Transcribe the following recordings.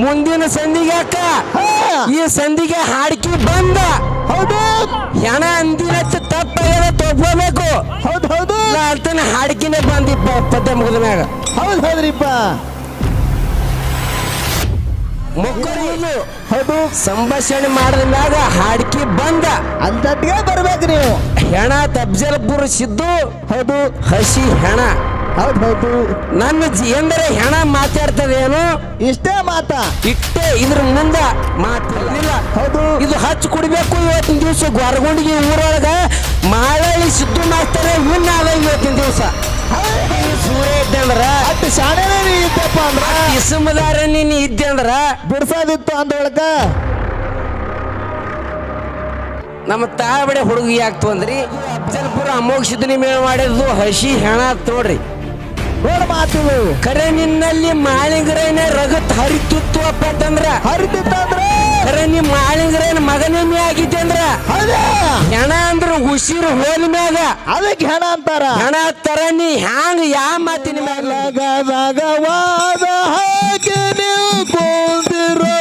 ಮುಂದಿನ ಸಂಧಿಗೆ ಅಕ್ಕ. ಈ ಸಂಧಿಗೆ ಹಾಡ್ಕಿ ಬಂದ. ಹೌದು. ಹೆಣ ಅಂದಿನ ತಪ್ಪಾಗ್ಯದ ತೊಗೋಬೇಕು. ಹೌದು ಹೌದು. ಅಂತಾನೆ ಹಾಡ್ಕಿನೇ ಬಂದಿಪ್ಪ ಪದ್ಯ ಮುಗಿದ ಮ್ಯಾಗ. ಹೌದು ಹೌದ್ರಿಪ್ಪ ಮುಕ್ಕರು ಹೌದು. ಸಂಭಾಷಣೆ ಮಾಡಿದ ಮ್ಯಾಗ ಹಾಡ್ಕಿ ಬಂದ. ಅಂತಟ್ಟಿಗೆ ಬರ್ಬೇಕು ನೀವು. ಹೆಣ ತಬ್ಜಲ್ಪುರ ಸಿದ್ದು ಹೌದು. ಹಸಿ ಹೆಣ. ಹೌದು ಹೌದು. ನನ್ನ ಎಂದರೆ ಹೆಣ ಮಾತಾಡ್ತದೇನು? ಇಷ್ಟೇ ಮಾತ. ಇಟ್ಟೆ ಇದ್ರ ಮುಂದೆ ಮಾತಿಲ್ಲ ಹೌದು. ಇದು ಹಚ್ಚ ಕುಡಿಬೇಕು ಇವತ್ತಿನ ದಿವಸ ಗೊರಗುಂಡಿಗೆ ಊರೊಳಗ ಮಾಳಳ್ಳಿ ಸಿದ್ದು ಮಾಡ್ತಾರೆ ವಿನ್ ಅದ ಇವತ್ತಿನ ದಿವಸ. ಸೂರ್ಯ ಇದ್ದಂದ್ರ ಅಟ್ಟು ಶಾಣೆನೇ ನೀ ಇದ್ದಪ್ಪ ಅಂದ್ರ? ಇಸಮದಾರ ನೀನ್ ಇದ್ದೆ ಅಂದ್ರ? ಬಿಡ್ಸೋದಿತ್ತು ಅಂದೊಳಕ ನಮ್ಮ ತಾಬಡೆ ಹುಡುಗಿ ಆಗ್ತು ಅಂದ್ರಿ ಅಫ್ಜಲ್ಪುರ ಅಮೋಘ ಸಿದ್ಧನಿ ಮೇಳ ಮಾಡಿದ್ದು ಹಸಿ ಹೆಣ ತೋಡ್ರಿ ನೋಡ್ರಿ. ನೋಡ ಮಾತುಗಳು ಕರೆ ನಿನ್ನಲ್ಲಿ ಮಾಳಿಂಗ್ರೇನೆ ರಗತ್ ಹರಿತಿತ್ತು ಅಪ್ಪ ಅಂತಂದ್ರ ಹರಿತಿತ್ತಂದ್ರ ಕರೆ ನಿಮ್ ಮಾಳಿಂಗ್ರೇನ್ ಮಗನೇ ಆಗಿದ್ದೆ ಅಂದ್ರ? ಹೆಣ ಅಂದ್ರ ಉಸಿರು ಹೋದ ಮ್ಯಾಗ. ಅದಕ್ಕೆ ಹೆಣ ಅಂತಾರ. ಹೆಣ ತರ ನೀ ಹ್ಯಾಂಗ ಯಾ ಮಾತಿನ ಮ್ಯಾಗ? ಹಾಕಿ ನೀವು ಕೂತಿರೋ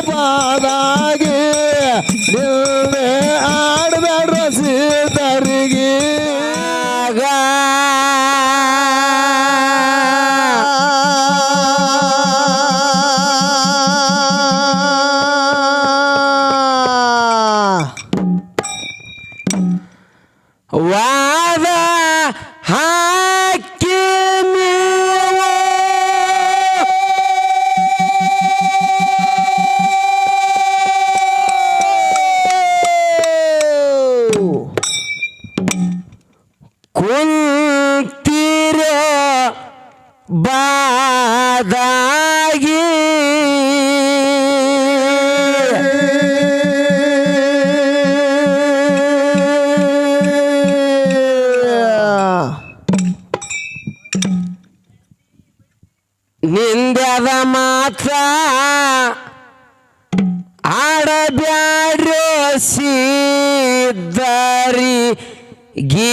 ಬಾದಾಗಿ. ನಿಂದದ ಮಾತ್ರ ಆಡಬ್ಯಾರೋ ಸಿದ್ದರಿ ಗೀ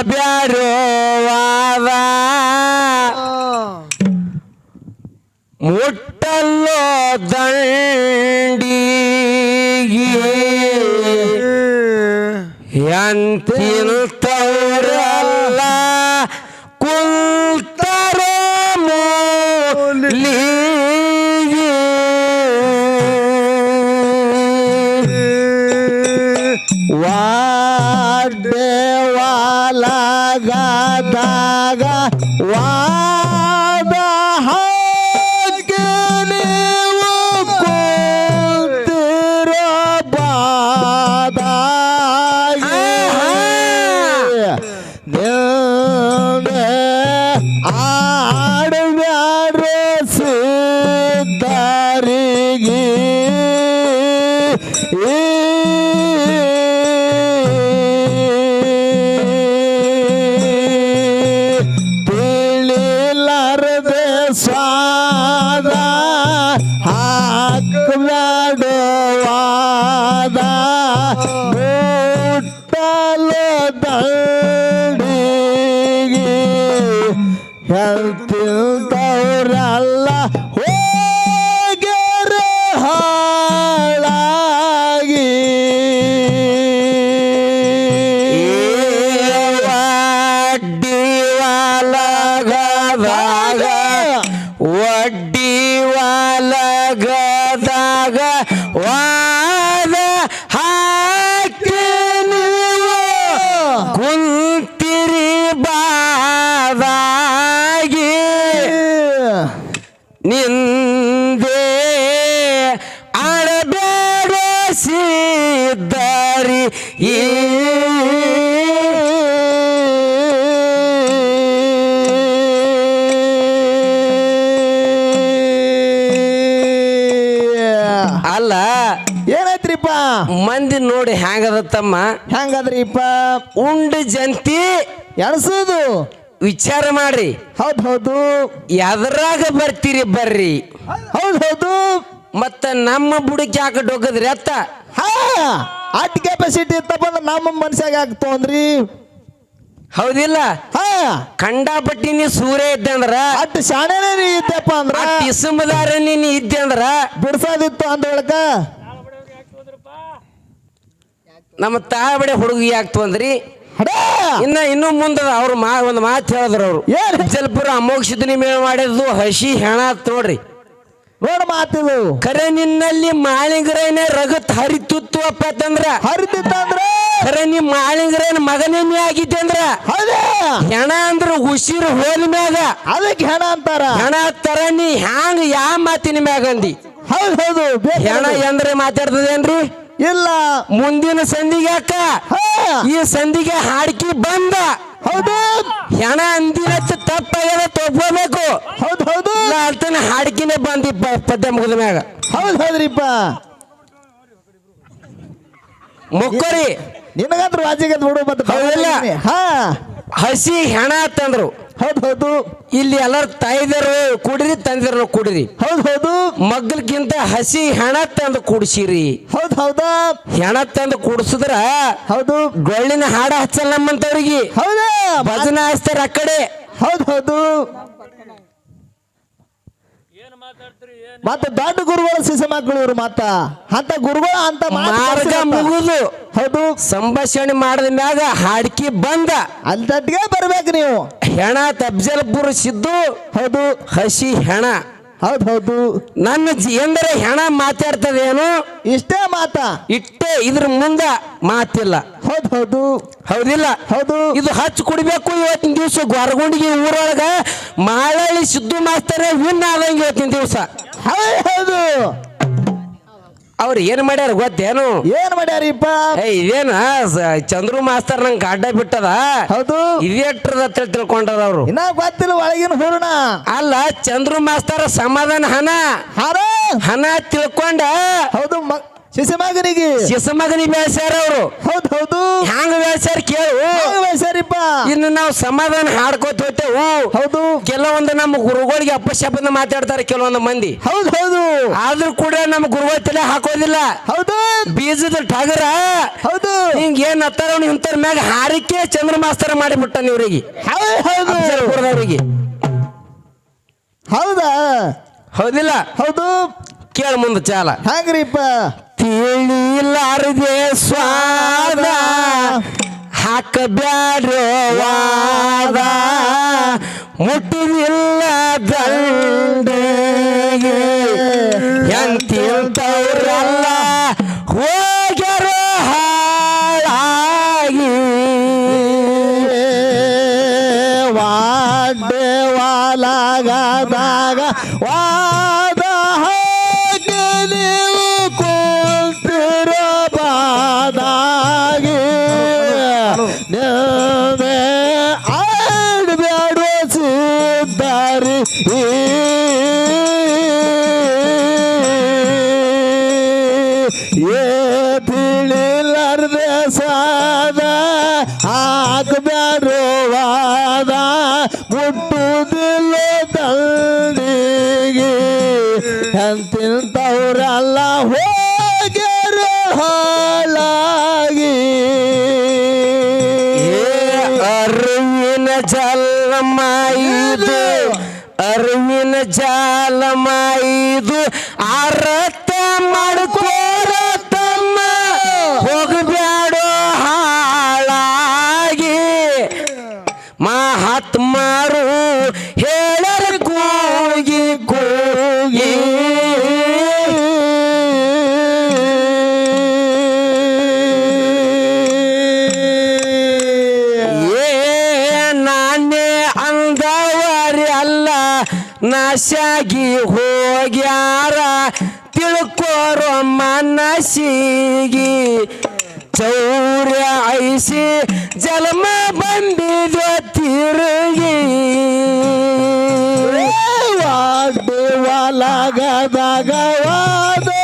ಹಾಕಬ್ಯಾರೋ ವಾದ ಮುಟ್ಟಲ್ಲೋ ದಂಡಿಗೆ ಎಂತಿನ ತವರಲ್ಲ ಕುಂತರ ಮೂಲಿಗೆ ವಾಡೆವಾಲಗದಾಗ ವಾದ ತಮ್ಮ ಹೆಂಗದ್ರಿಪ್ಪ ಉಂಡ ಜಂತಿ ಎಣಸೋದು? ವಿಚಾರ ಮಾಡ್ರಿ. ಹೌದ್ ಹೌದು. ಎದ್ರಾಗ ಬರ್ತೀರಿ ಬರ್ರಿ. ಹೌದ್ ಹೌದು. ಮತ್ತ ನಮ್ಮ ಬುಡಕ್ಕೆ ಹಾಕ ಡೊಗದ್ರಿ ಅತ್ತ? ಹಾ ಅಟ್ ಕೆಪಾಸಿಟಿ ಇತ್ತಪ್ಪ ಅಂದ್ರೆ ನಮ್ಮ ಮನ್ಸಾಗ ಆಗ್ತು ಅಂದ್ರಿ ಹೌದಿಲ್ಲ? ಹಾ. ಕಂಡಾಪಟ್ಟಿ ನೀ ಸೂರ್ಯ ಇದ್ದಂದ್ರ ಅಟ್ ಶಾಣೆನೇ ನೀ ಇದ್ದಪ್ಪ ಅಂದ್ರ ಇಸಮದಾರ ನೀ ಇದ್ದೆ ಅಂದ್ರ ಬಿಡ್ಸೋದಿತ್ತು ನಮ್ಮ ತಾಬಡೆ ಹುಡುಗಿ ಆಗ್ತು ಅಂದ್ರಿ. ಇನ್ನ ಇನ್ನು ಮುಂದ ಅವ್ರು ಮಾ ಒಂದು ಮಾತು ಹೇಳಿದ್ರು ಅವ್ರು. ಜಲ್ಪುರ ಅಮೋಕ್ಷದ ಮೇಳ ಮಾಡಿದ್ದು ಹಸಿ ಹೆಣ ಆತ್ ನೋಡ್ರಿ. ನೋಡ ಮಾತು ಕರೆ ನಿನ್ನಲ್ಲಿ ಮಾಳಿಂಗ್ರೇನೆ ರಗತ್ ಹರಿತುತ್ತು ಅಪ್ಪ ತಂದ್ರ ಹರಿತಿತ್ತಂದ್ರ? ಕರೆ ನೀ ಮಾಳಿಂಗ್ರೇನ್ ಮಗನೇನೆ ಆಗಿದ್ದೆ ಅಂದ್ರ. ಹೌದೇ. ಹೆಣ ಅಂದ್ರ ಉಸಿರು ಹೋದ ಮ್ಯಾಗ. ಅದಕ್ಕೆ ಹೆಣ ಅಂತಾರ? ಹೆಣ ತರ ನೀ ಹ್ಯಾಂಗ ಯಾ ಮಾತಿನ ಮ್ಯಾಗ ಹೌದು ಹೌದ್. ಹೆಣ ಎಂದ್ರೆ ಮಾತಾಡ್ತದೇನ್ರಿ? ಇಲ್ಲ. ಮುಂದಿನ ಸಂಧಿಗೆ ಅಕ್ಕ ಈ ಸಂಧಿಗೆ ಹಾಡ್ಕಿ ಬಂದ. ಹೌದು. ಹೆಣ ಅಂದಿನ ತಪ್ಪಾಗ್ಯದ ತಗೋಬೇಕು ಹೌದು ಹೌದು. ಅಲ್ತನ ಹಾಡ್ಕಿನ ಬಂದಿಪ್ಪ ಪದ್ಯ ಮುಗಿದ ಮ್ಯಾಗ. ಹೌದು ಹೌದ್ರಿಪ್ಪ. ಮೊಕ್ಕರಿ. ನಿನಗಂತ್ರ ವಾಜಿಗೆ ಬಿಡು ಮತ್ತೆ ಹೌದಿಲ್ಲ? ಹಾ. ಹಸಿ ಹೆಣ ಅಂತಂದ್ರು. ಹೌದ್ ಹೌದು. ಇಲ್ಲಿ ಎಲ್ಲರೂ ತಾಯಿದರು ಕುಡಿರಿ ತಂದಿರು ಕುಡಿರಿ. ಹೌದು ಹೌದು. ಮಗ್ಗಲ್ಕಿಂತ ಹಸಿ ಹೆಣ ತಂದು ಕುಡಿಸಿರಿ. ಹೌದು ಹೌದಾ. ಹೆಣ ತಂದು ಕುಡಿಸಿದ್ರ ಹೌದು. ಡೊಳ್ಳಿನ ಹಾಡ ಹಚ್ಚಲ್ಲ ನಮ್ಮಂತವ್ರಿಗೆ ಹೌದಾ. ಭಜನ ಹಚ್ತಾರ ಆ ಕಡೆ. ಹೌದ್ ಹೌದು. ಮತ್ತೆ ದೊಡ್ಡ ಗುರುಗಳು ಸಿಸ ಮಕ್ಕಳು ಇವ್ರು ಮತ್ತ ಅಂತ ಗುರುಗಳು ಅಂತ ಮಾತು ಮಾರ್ಗ. ಮುಗಿದು ಹೌದು. ಸಂಭಾಷಣೆ ಮಾಡಿದ ಮ್ಯಾಗ ಹಾಡ್ಕಿ ಬಂದ. ಅಂತಿಗೆ ತಟ್ಟಿಗೆ ಬರ್ಬೇಕು ನೀವು. ಹೆಣ ತಬ್ಜಲ್ಪುರ ಸಿದ್ದು ಹೌದು. ಹಸಿ ಹೆಣ. ಹೌದ್ ಹೌದು. ನನ್ನ ಎಂದರೆ ಹೆಣ ಮಾತಾಡ್ತದೇನು? ಇಷ್ಟೇ ಮಾತ. ಇಟ್ಟೆ ಇದ್ರ ಮುಂದ ಮಾತಿಲ್ಲ. ಹೌದ್ ಹೌದು. ಹೌದಿಲ್ಲ. ಹೌದು. ಇದು ಹಚ್ಚ ಕುಡಿಬೇಕು ಇವತ್ತಿನ ದಿವಸ ಗೊರಗುಂಡಿಗೆ ಊರೊಳಗ ಮಾಳಳ್ಳಿ ಸಿದ್ದು ಮಾಸ್ತರೇ ವಿನ್ ಆದಂಗೆ ಇವತ್ತಿನ ದಿವಸ. ಹೌದ್ ಹೌದು. ಅವ್ರು ಏನ್ ಮಾಡ್ಯಾರ ಗೊತ್ತೇನು? ಏನ್ ಮಾಡ್ಯಾರಿಪ್ಪ? ಏ ಇದೇನ ಸ- ಚಂದ್ರು ಮಾಸ್ತರ್ ನಂಗೆ ಅಡ್ಡ ಬಿಟ್ಟದ? ಹೌದು. ಇದೇಟ್ರದ ತಿಳ್ಕೊಂಡದ ಅವರು. ಇನ್ನ ಗೊತ್ತಿಲ್ಲ ಒಳಗಿನ ಹೂರ್ಣ. ಅಲ್ಲ ಚಂದ್ರು ಮಾಸ್ತರ್ ಸಮಾಧಾನ ಹನ ಹರ ಹನ ತಿಳ್ಕೊಂಡ ಹೌದು ಮ- ಶಿಶು ಮಗನಿಗೆ ಶಿಸಮಗನಿ ಬೆಳೆಸ್ಯಾರ ಅವರು. ಹೌದು ಹೌದು. ಹ್ಯಾಂಗ ಬೆಳೆಸ್ಯಾರ ಕೇಳು. ಸರಿಪ್ಪ ಇನ್ನು ನಾವು ಸಮಾಧಾನ ಹಾಡ್ಕೋತ ಹೋಗ್ತೇವು ಹೌದು. ಕೆಲವೊಂದು ನಮ್ಮ ಗುರುಗಳಿಗೆ ಅಪಶಬ್ದ ಮಾತಾಡ್ತಾರೆ ಕೆಲವೊಂದು ಮಂದಿ. ಹೌದು ಹೌದು. ಆದ್ರೂ ಕೂಡ ನಮ್ಮ ಗುರುಗಳ ತಲೆ ಹಾಕೋದಿಲ್ಲ. ಹೌದು. ಬೀಜದ ಟಗರ. ಹೌದು. ಹಿಂಗ ಏನ್ ಹತ್ತಾರ ಇಂತರ ಮ್ಯಾಗ ಹಾರಿಕೆ ಚಂದ್ರಮಾಸ್ತರ ಮಾಡಿಬಿಟ್ಟ ಇವ್ರಿಗೆ. ಹೌದು ಹೌದು. ಅಫ್ಜಲ್ಪುರದವ್ರಿಗೆ ಹೌದಾ? ಹೌದಿಲ್ಲ? ಹೌದು. ಕೇಳ ಮುಂದೆ ಚಾಲ. ಹಂಗ್ರಿಪ್ಪ ತಿಳಿಲಾರದೆ ಸ್ವಾದ ಹಾಕಬ್ಯಾಡ್ರೋ ವಾದ ಮುಟ್ಟುದಿಲ್ಲ ದಂಡೆಗೆ. ಎಂತಿಂತವ್ರಲ್ಲ ಹೋಗ್ಯಾರೋ ಹಾಳಾಗಿ. ವಾಡೆ ವಾಲಾಗದಾಗ ವಾದ ಅರಿವಿನ ಜಲಮಾಯಿದು ಅರಿವಿನ ಜಾಲಮ ಅರತ ಅರ್ಥ ನಾಶಾಗಿ ಹೋಗ್ಯಾರ ತಿಳ್ಕೋರೋ ಮನಸ್ಸಿಗಿ. ಚೌರ್ಯ ಐಸಿ ಜನ್ಮ ಬಂದಿದ್ಯೋ ತಿರುಗಿ. ವಾಡೆ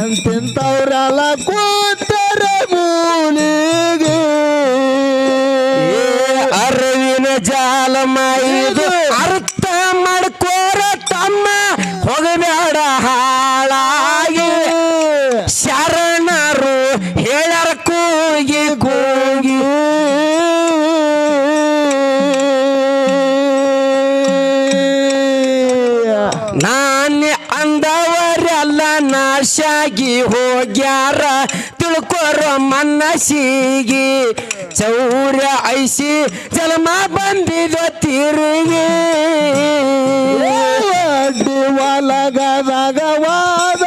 ಅಂತಿಂತವ್ರೆಲ್ಲ ಕೂತರ ಮನಸ್ಸಿಗೆ ಚೌರ್ಯ ಐಸಿ ಜನ್ಮ ಬಂದಿದ ತಿರುಗಿ. ಅಡ್ಡಿ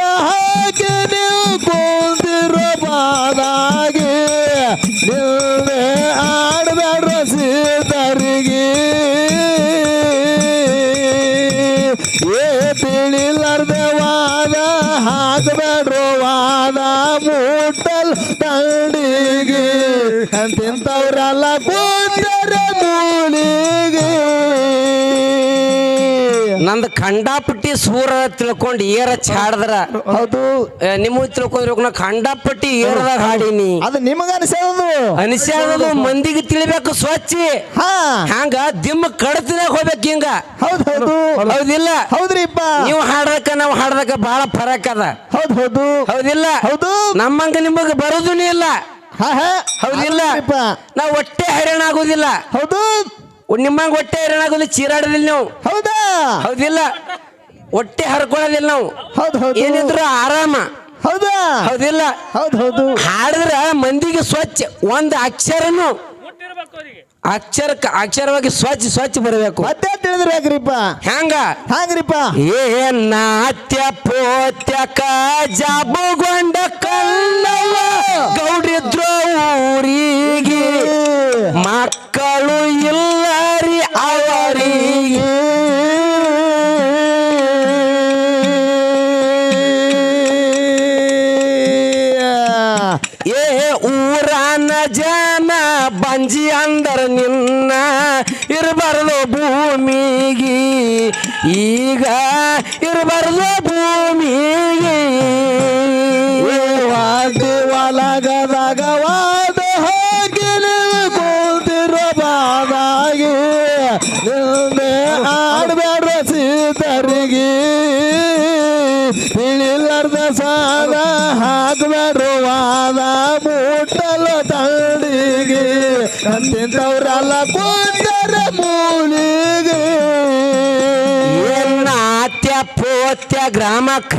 ಖಂಡಾಪಟ್ಟಿ ಸೂರ ತಿಳ್ಕೊಂಡು ಏರ ಚಾಡದ್ರ. ಹೌದು. ನಿಮ್ಮ ತಿಳ್ಕೊಂಡ್ರೆ ನಾ ಖಂಡಾಪಟ್ಟಿ ಏರದಾಗ ಹಾಡೀನಿ. ಅದು ನಿಮಗ ಅನಿಸೋದು ಅನಿಸ್ಯಾದದು ಮಂದಿಗೆ ತಿಳಿಬೇಕು ಸ್ವಚ್ಛ ಹಾ. ಹಂಗ ದಿಮ್ಮ ಕಡತಿನ ಹೋಗ್ಬೇಕು ಹಿಂಗ. ಹೌದು ಹೌದು. ಹೌದಿಲ್ಲ? ಹೌದ್ರಿಪ್ಪ ನೀವು ಹಾಡದಕ್ಕ ನಾವು ಹಾಡದಕ್ಕ ಬಹಳ ಫರಕ್ ಅದ. ಹೌದು ಹೌದು. ಹೌದಿಲ್ಲ? ಹೌದು. ನಮ್ಮಂಗ ನಿಮಗ ಬರೋದು ಇಲ್ಲ. ಹಾ ಹಾ. ಹೌದಿಲ್ಲ. ನಾವು ಒಟ್ಟೆ ಹೈರಾಣ ಆಗೋದಿಲ್ಲ ಹೌದು. ನಿಮ್ಮಂಗ ಹೊಟ್ಟೆ ಹೈರಾಣ ಚೀರಾಡಲಿಲ್ಲ ಚೀರಾಡೋದಿಲ್ಲ ನಾವು. ಹೌದಾ? ಹೌದಿಲ್ಲ. ಹೊಟ್ಟೆ ಹರ್ಕೊಳ್ಳೋದಿಲ್ಲ ನಾವು. ಹೌದು ಹೌದು. ಏನಿದ್ರು ಆರಾಮ. ಹೌದಾ? ಹೌದಿಲ್ಲ. ಹೌದು ಹೌದು. ಹಾಡಿದ್ರ ಮಂದಿಗೆ ಸ್ವಚ್ಛ ಒಂದು ಅಕ್ಷರನು ಅಕ್ಷರ ಅಕ್ಷರವಾಗಿ ಸ್ವಚ್ಛ ಸ್ವಚ್ಛ ಬರಬೇಕು. ಮತ್ತೆ ತಿಳಿದ್ರಾಗ್ರಿಪ್ಪ ಹೆಂಗ? ಹಾಗ್ರಿಪ್ಪ? ಏ ಪೋತ್ಯ ಪೋತ್ಯಕ ಜಾಬುಗೊಂಡ ಕಲ್ಲವ ಗೌಡಿದ್ರು ಊರಿಗೆ. ಮಕ್ಕಳು ಇಲ್ಲರಿ ಏ ಊರನ ಜನ ಬಂಜಿ ಅಂದರ ನಿನ್ನ ಇರಬಾರದು ಭೂಮಿಗೆ. ಈಗ ಪೋತ್ಯ ಗ್ರಾಮಕ್ಕ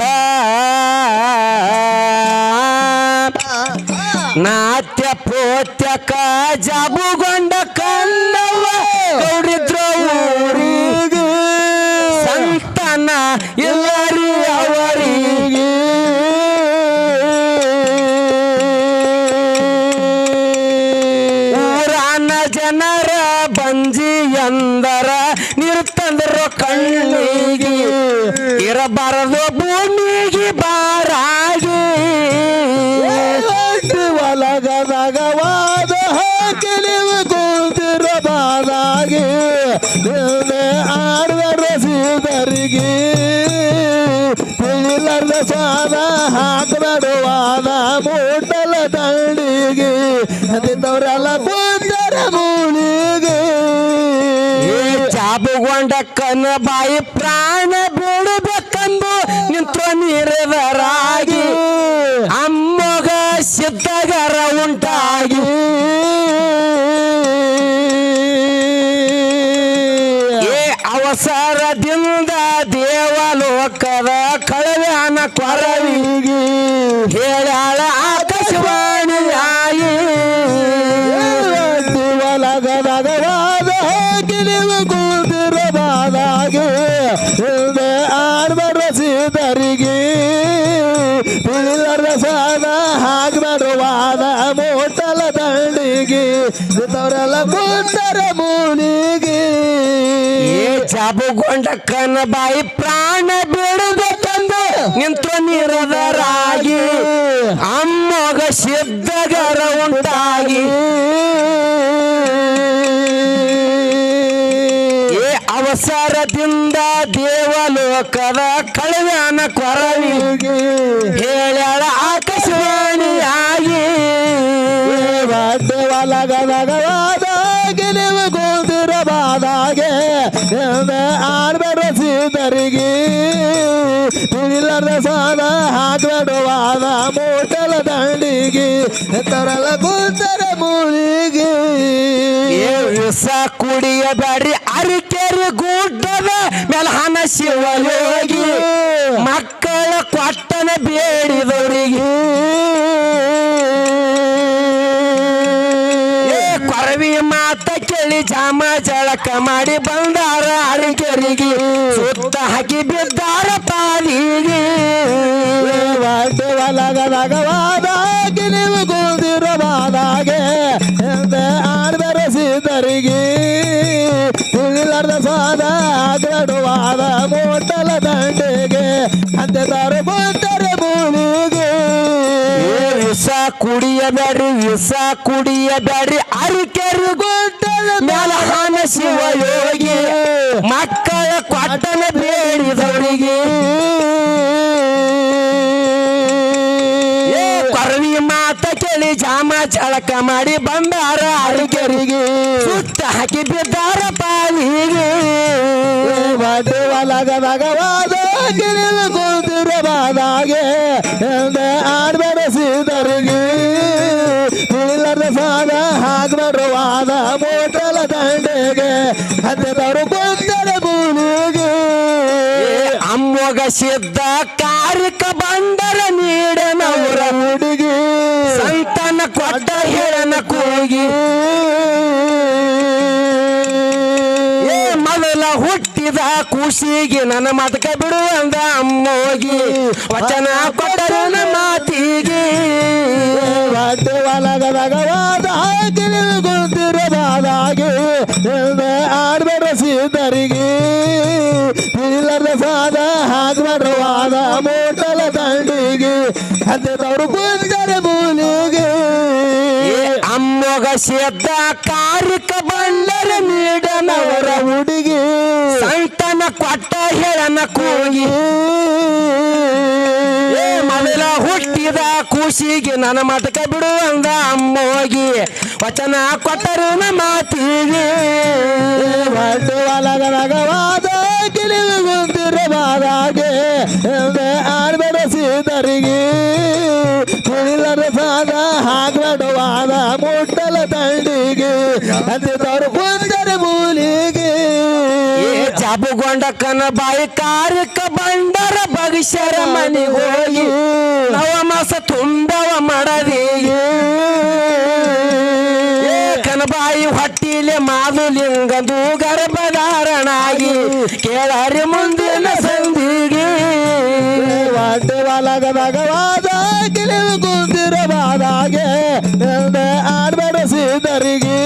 ನಾತ್ಯ ಪೋತ್ಯಕ ಜಾಬುಗೊಂಡ ಕಲ್ಲವ ಗೌಡಿದ್ರು ಮೂಟಲ ದಂಡಿಗೆ ಅದಿದ್ದವರೆಲ್ಲ ಬಂದರ ಮೂಳಿಗೆ ಚಾಬುಗೊಂಡ ಕನ ಬಾಯಿ ಪ್ರಾಣ ಬಿಡಬೇಕಂದು ನಿಂತ ನೀರದರಾಗಿ ತಿಳಿದರಿಗೆ ತಿಳಿದರ ಸಾದ ಹಾಗಬಡುವಾದ ಮೋಟಲ ದಂಡಿಗೆ ಇಂಥವ್ರೆಲ್ಲ ಕೂತಾರೆ ಮೂನಿಗೆ ಏ ಚಾಬುಗೊಂಡ ಕನ್ನ ಬಾಯಿ ಪ್ರಾಣ ಬಿಡದ ತಂದು ನಿಂತು ನಿರದರಾಗಿ. ಅಮ್ಮಗ ಸಿದ್ಧಗರ ಉಂಟಾಗಿ. ಯುವಕರ ಕಳವ್ಯಾನ ಕೊರವಿಗೆ ಹೇಳ್ಯಾಳ ಆಕಾಶವಾಣಿಯಾಗಿ ಗೆಲುವ ಗೋದಿರಬಾದಾಗೆ. ಆರ್ಬರಸಿದರಿಗೆ ತಿರಿಲದ ಸಾಲ ಹಾಕಡುವಾದ ಮೂಟಲ ದಂಡಿಗೆ. ತರಲ ಕೂತರ ಮೂಲಿಗೆ. ಏ ವಿಷ ಕುಡಿಯಬೇಡ್ರಿ ಅರಿ ಅರಿಕೆರಿ ಗುಡ್ಡದ ಮೆಲಹನ ಶಿವಯೋಗಿ ಮಕ್ಕಳ ಕೊಟ್ಟನ ಬೇಡಿದವರಿಗೆ. ಕೊರವಿ ಮಾತ ಕೇಳಿ ಜಾಮ ಜಳಕ ಮಾಡಿ ಬಂದಾರ ಅಡಿಗೆರಿಗೆ. ಸುತ್ತ ಹಾಕಿ ಬಿದ್ದಾರ ಪಾಲಿಗೆ. ವಾಡ್ಯ ಅಂತೆ ತರ ಬಂದರೆ ಭೂಮಿಗೆ ವಿಷ ಕುಡಿಯಬೇಡ್ರಿ ವಿಷ ಕುಡಿಯಬೇಡ್ರಿ ಅರಿಕೆರಿ ಗುಡ್ಡದ ಶಿವ ಯೋಗಿ. ಮಕ್ಕಳ ಕೊಟ್ಟನ ಬೇಡಿದವರಿಗೆ. ಏ ಕೊರವಿ ಮಾತ ಕೇಳಿ ಜಾಮ ಚಳಕ ಮಾಡಿ ಬಂದಾರ ಅರಿಕೆರಿಗೆ ಸುತ್ತ ಹಾಕಿ ಬಿದ್ದಾರ ಪಾಲಿಗೆ. ವಾಡ್ಯ ನೀವು ಕೂದಿರವಾದಾಗೆ ಎಂದೆ ಆಡ್ಬರ ಸೀತರಿಗೆ ತಿಳಿಲಾರ್ದ ಸಾದ ಹಾಕ್ಬರುವಾದ ಮೋಟಲ ದಂಡೆಗೆ ಅಂತೆ ಕೊಂದರೆ ಭೂಮಿಗೆ ಅಮ್ಮೊಗ ಸಿದ್ಧ ಕಾರಿಕ ಬಂದರ ನೀಡನವರ ಹುಡುಗಿ. ಸಂತನ ಕೊಟ್ಟ ಹೇಳನ ಕೂಗಿ. ಹುಟ್ಟಿದ ಖುಷಿಗೆ ನನ್ನ ಮತಕ ಬಿಡು ಅಂದ ಅಮ್ಮೋಗಿ. ವಚನ ಕೊಟ್ಟರು ಮಾತಿಗೆ ವಾಡ್ಯ ಒಲಗದಾಗ ಎಂದೆ ಆಡ್ಬರ ಸೀತರಿಗೆ ತಿಳಿಲಾರ್ದ ಸಾದ ಹಾಕ್ಬರುವಾದ ಮೋಟಲ ದಂಡಿಗೆ ಅಂತೆ ತರ ಮೂಲಿಗೆ. ಅಮ್ಮಗ ಸಿದ್ಧ ಕಾರಿಕ ಬಂದರ ನೀಡನವರ ಹುಡುಗಿ. ಸಂತನ ಕೊಟ್ಟ ಹೇಳನ ಕೂಗಿ. ಏ ಮೊದಲ ಹುಟ್ಟಿದ ಖುಷಿಗೆ ನನ್ನ ಮತಕ ಬಿಡು ಅಂದ ಅಮ್ಮೋಗಿ. ವಚನ ಕೊಟ್ಟರು ನಮ್ಮ ಮಾತಿಗೆ ವಾಡ್ಯ ಒಲಗದಾಗ ವಾದ ಗಿಳಿವು ಕುಂತಿರವಾದಾಗೆ ಎಂದೆ ಆಡ್ಬೇಡ ಸೀತರಿಗೆ. ತಿಳಿಲಾರ್ದ ಸಾದ ಹಾಕ್ಬೇಡವಾದ ಮುಟ್ಟಲ ದಂಡಿಗೆ ಅಂತೆ ತವರು ಕುಂದರೆ ಮೂಲಿಗೆ. ಏ ಜಾಬುಗೊಂಡ ಕನ ಬಾಯಿ ಕಾರಿಕ ಬಂಡರ ಭವಿಷ್ಯರ ಮನೆಗೆ ಹೋಗಿ. ನವ ಮಾಸ ತುಂಬವ ಮಡದಿಗೆ ಏ. ಕನಬಾಯಿ ಹೊಟ್ಟಿಲೆ ಮಾದುಲಿಂಗದು ಗರ್ಭಧಾರಣಾಗಿ ಕೇಳರಿ ಮುಂದಿನ ವಾಡ್ಯ ಒಲಗದಾಗ ಭಗವಾದ ಗಿಳಿವು ಕುಂದಿರಬಾದಾಗೆ ಎಂದೆ ಆಡ್ಬೇಡ ಸೀತರಿಗೆ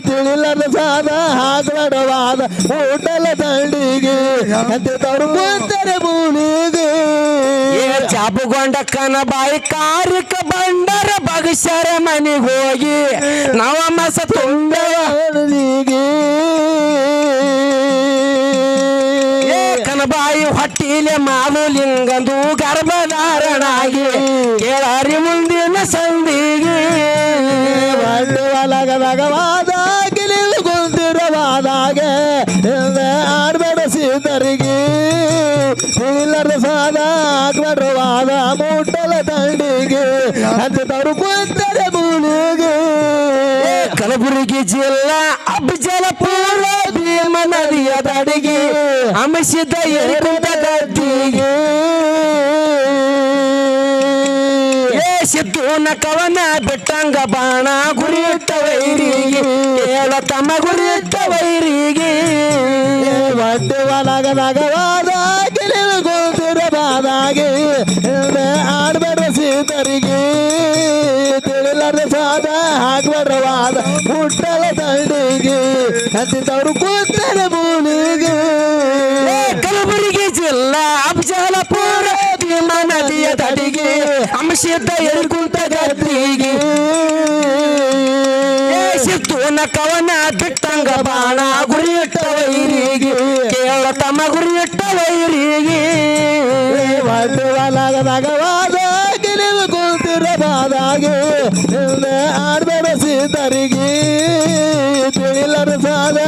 ತಿಳಿಲದ ಸಾದ ಹಾಕ್ಬೇಡವಾದ ಊಟಲ ತಂಡಿಗೆ. ಅಂತ ತವರು ಕುಂತರೆ ಮೂಲಿಗೆ. ಏ ಚಾಪುಗೊಂಡ ಕನ ಬಾಯಿ ಕಾರಿಕ ಬಂಡರ ಬಗಸರ ಮನೆಗೆ ಹೋಗಿ. ನವ ಮಸ ತುಂಬ ಕನಬಾಯಿ ಹೊಟ್ಟಿಲೆ ಮಾದುಲಿಂಗಂದು ಗರ್ಭಧಾರಣಾಗಿ ಕೇಳರಿ ಮುಂದಿನ ಗಿಳಿವು ಕುಂತಿರವಾದಾಗೆ ಎಂದೆ ಆಡ್ಬೇಡ ಸೀತರಿಗೆ ತಿಳಿಲಾರ್ದ ಸಾದ ಹಾಕ್ಬೇಡವಾದ ಮುಟ್ಟಲ ತಂಡಿಗೆ. ಅಂತ ತವರು ಕುಂತರೆ ಮೂಲಿಗೆ ಕಲಬುರಗಿ ಜಿಲ್ಲಾ ಅಬ್ಜಲಪುರ ಭೀಮ ನದಿಯ ದಡಿಗೆ ಅಮಸಿದ ಎರಿಕುಂಟ ಗದ್ದಿಗೆ. ಏ ಸಿದ್ದೂನ ಕವನ ಬಿಟ್ಟಂಗ ಬಾಣ ಗುರಿಯಿಟ್ಟ ವೈರಿಗೆ. ಏಳ ತಮ್ಮ ಗುರಿಯಿಟ್ಟ ವೈರಿಗೆ. ವಾಡ್ಯ ಒಲಗದಾಗ ವಾದ ಗಿಳಿವು ಕುಂತಿರವಾದಾಗೆ ಎಂದೆ ಆಡ್ಬೇಡ ಸೀತರಿಗೆ. ತಿಳಿಲಾರ್ದ ಸಾದ ಹುಟ್ಟಲ ಅಂತಿದ್ದವರು ಕೂತರೆ ಮೂಲಿಗೆ. ಏ ಕಲಬುರಗಿ ಜಿಲ್ಲಾ ಅಫಜಲಪುರ ಭೀಮಾ ನದಿಯ ತಡಿಗೆ ಅಂಶಿದ್ದ ಎಲ್ಕುಂತ ಗದ್ದಿಗೆ. ಸಿತ್ತೂನ ಕವನ ಬಿಟ್ಟಂಗ ಬಾಣ ಗುರಿಯಿಟ್ಟ ವೈರಿಗೆ. ಕೇಳ ತಮ್ಮ ಗುರಿಯಿಟ್ಟ ವೈರಿಗೆ. ವಾದ. ಗಿಳಿವು ಕೂತಿರವಾದಾಗೆ ಆಡ್ಬೇಡ ಸೀತರಿಗೆ ತಿಳಿಲಾರ ಸಾದ